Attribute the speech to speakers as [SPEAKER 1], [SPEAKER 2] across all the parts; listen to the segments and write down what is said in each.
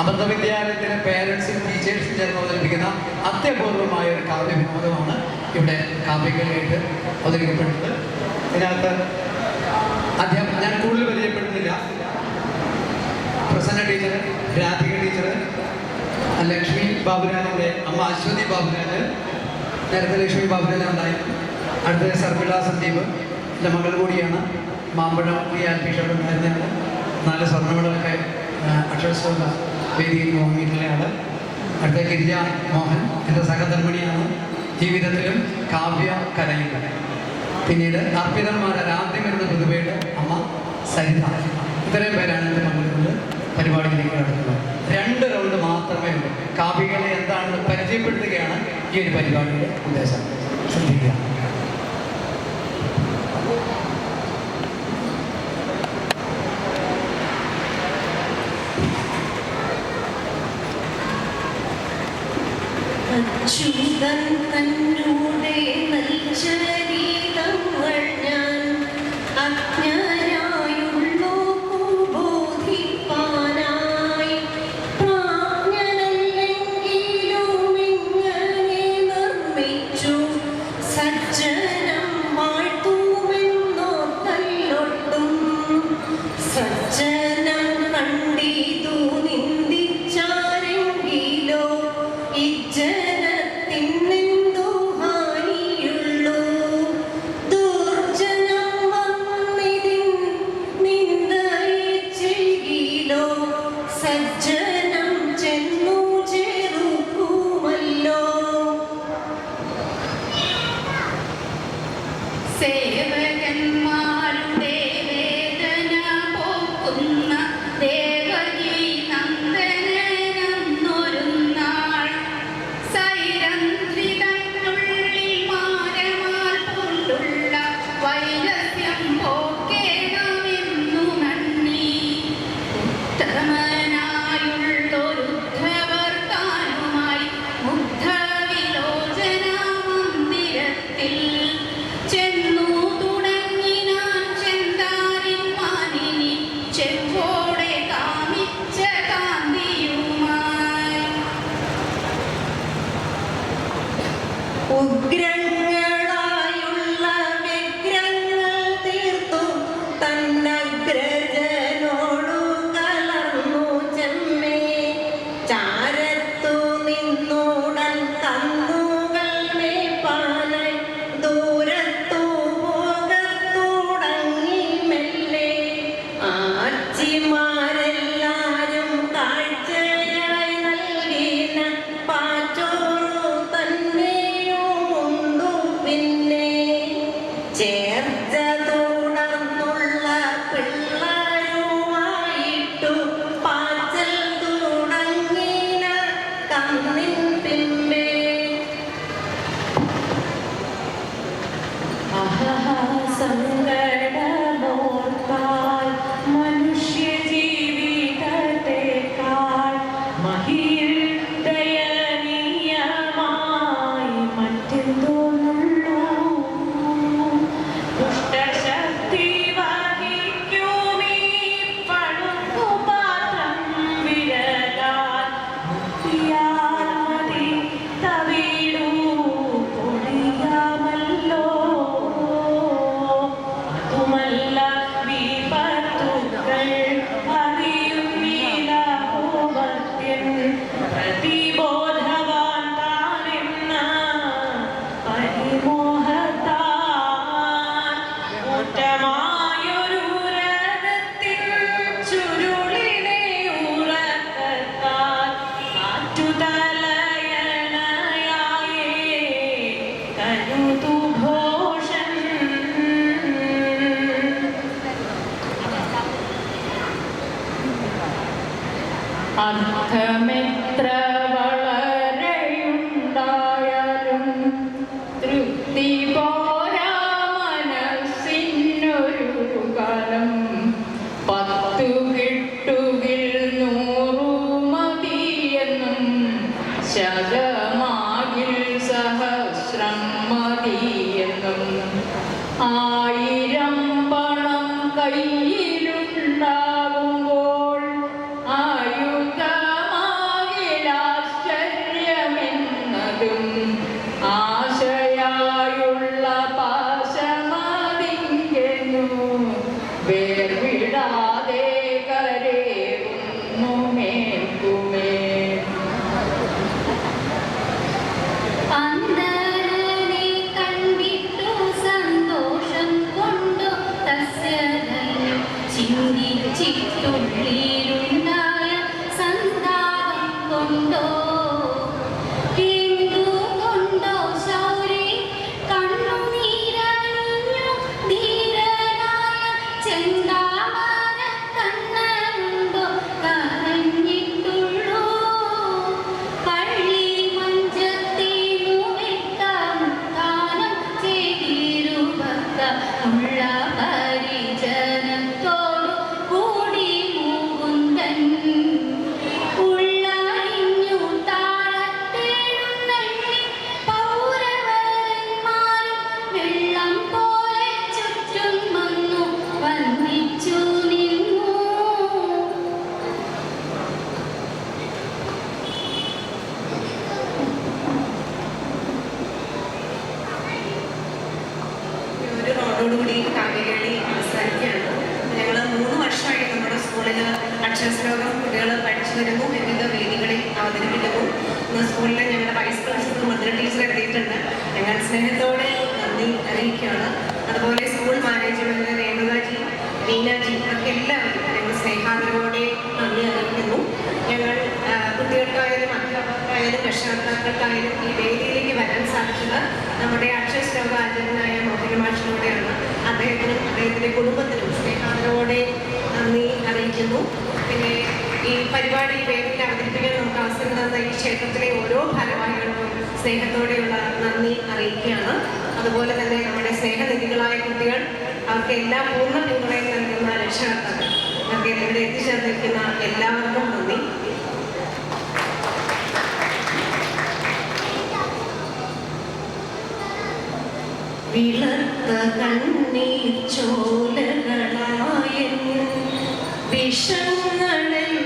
[SPEAKER 1] അമൃത വിദ്യാലയത്തിലെ പേരൻസും ടീച്ചേഴ്സും ചേർന്ന് അവതരിപ്പിക്കുന്ന അത്യപൂർവമായ ഒരു കാവ്യ വിനോദമാണ് ഇവിടെ കാവ്യകളായിട്ട് അവതരിക്കപ്പെട്ടത് ഇതിനകത്ത് അദ്ദേഹം ഞാൻ കൂടുതൽ പരിചയപ്പെടുന്നില്ല. പ്രസന്ന ടീച്ചർ രാധിക ടീച്ചർ ലക്ഷ്മി ബാബുരാജിന്റെ അമ്മ അശ്വതി ബാബുരാജ് നേരത്തെ ലക്ഷ്മി ബാബുരാജ് ഉണ്ടായിരുന്നു അടുത്തത് സർപ്പിള സന്ദീപ് എന്റെ മകൾ കൂടിയാണ്. മാമ്പഴം റിയാലിറ്റി ഷോ ഉണ്ടായിരുന്നതാണ്. നാല് സ്വർണമേളൊക്കെ അക്ഷരസ്വത വേദിയിൽ വാങ്ങിയിട്ടുള്ളയാണ് അടുത്ത ഗിരിജ മോഹൻ എന്റെ സഹധർമ്മിണിയാണ്. ജീവിതത്തിലും കാവ്യ കലയും പിന്നീട് അർപ്പിതന്മാരെ ആദ്യം വരുന്ന പ്രതിഭയുടെ അമ്മ സരിത. ഇത്രയും പേരാണ് എന്റെ പങ്കെടുക്കുന്നത്. പരിപാടിയിലേക്ക് നടക്കുന്നത് രണ്ട് റൗണ്ട് മാത്രമേ ഉള്ളൂ. കാവ്യകളെ എന്താണെന്ന് പരിചയപ്പെടുത്തുകയാണ് ഈ ഒരു പരിപാടിയുടെ ഉദ്ദേശം. ശ്രദ്ധിക്കുക.
[SPEAKER 2] അച്യുതൻ തന്നൂടെ
[SPEAKER 3] മധുര ടീച്ചർ എത്തിയിട്ടുണ്ട് ഞങ്ങൾ സ്നേഹത്തോടെ നന്ദി അറിയിക്കുകയാണ്. അതുപോലെ സ്കൂൾ മാനേജ്മെന്റ് രേണുകാജി മീനാജി ഒക്കെ എല്ലാവരും ഞങ്ങൾ സ്നേഹാദരവോടെ നന്ദി അറിയിക്കുന്നു. ഞങ്ങൾ കുട്ടികൾക്കായാലും അധ്യാപകർക്കായാലും രക്ഷകർത്താക്കൾക്കായാലും ഈ വേദിയിലേക്ക് വരാൻ സാധിച്ചത് നമ്മുടെ അക്ഷയ ആചാര്യനായ മോഹനമാഷിലൂടെയാണ്. അദ്ദേഹത്തിനും അദ്ദേഹത്തിന്റെ കുടുംബത്തിനും സ്നേഹാദരവോടെ നന്ദി അറിയിക്കുന്നു. ഈ പരിപാടി വേദിയിൽ അവതരിപ്പിക്കാൻ നമുക്ക് അവസരം തന്ന ഈ ക്ഷേത്രത്തിലെ ഓരോ ഭാരവാഹികളും സ്നേഹത്തോടെയുള്ള നന്ദി അറിയിക്കുകയാണ്. അതുപോലെ തന്നെ നമ്മുടെ സ്നേഹനിധികളായ കുട്ടികൾ അവർക്ക് എല്ലാ പൂർണ പിന്തുണയും നൽകുന്ന രക്ഷകർത്താക്കൾ. അവർക്ക് ഇവിടെ എത്തിച്ചേർന്നിരിക്കുന്ന എല്ലാവർക്കും നന്ദി. വിളർത്ത കണ്ണീർ ചോലകളായ വിഷങ്ങളെല്ലാം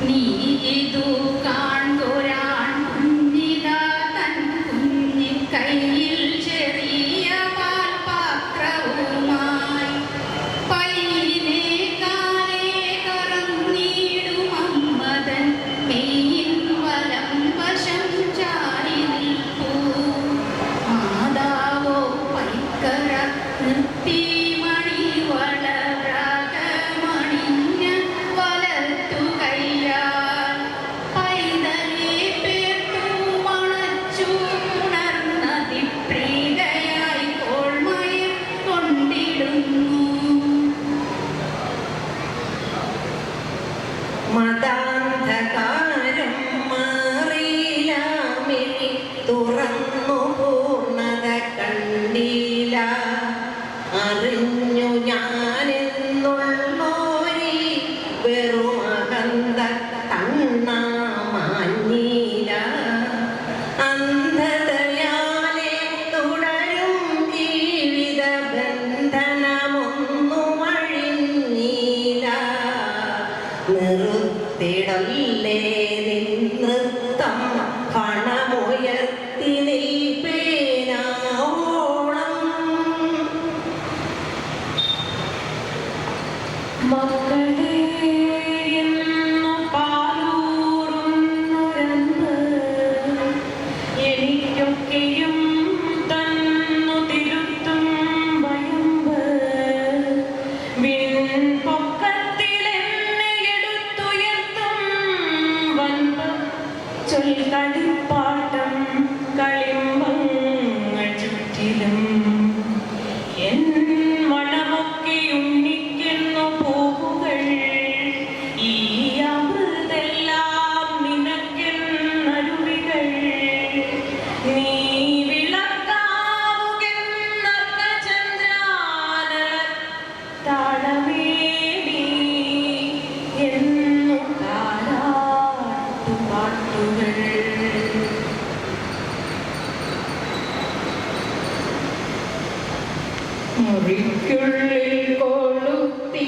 [SPEAKER 3] നീ
[SPEAKER 4] ഇതു കാൺകൊരാൻ കുഞ്ഞിതാ തൻ കുഞ്ഞി കയ്യിൽ ചെറിയ പാൽപാത്രവുമായി പൈനെ കാലേ കറന്നീടും അമ്മതൻ മെയ്യിൻ വലം വശം ചാരി നിൽപ്പൂ. മാതാവോ പൈക്കര നിർത്തി
[SPEAKER 2] മുറിക്കുള്ളിൽ കൊളുത്തി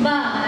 [SPEAKER 2] 마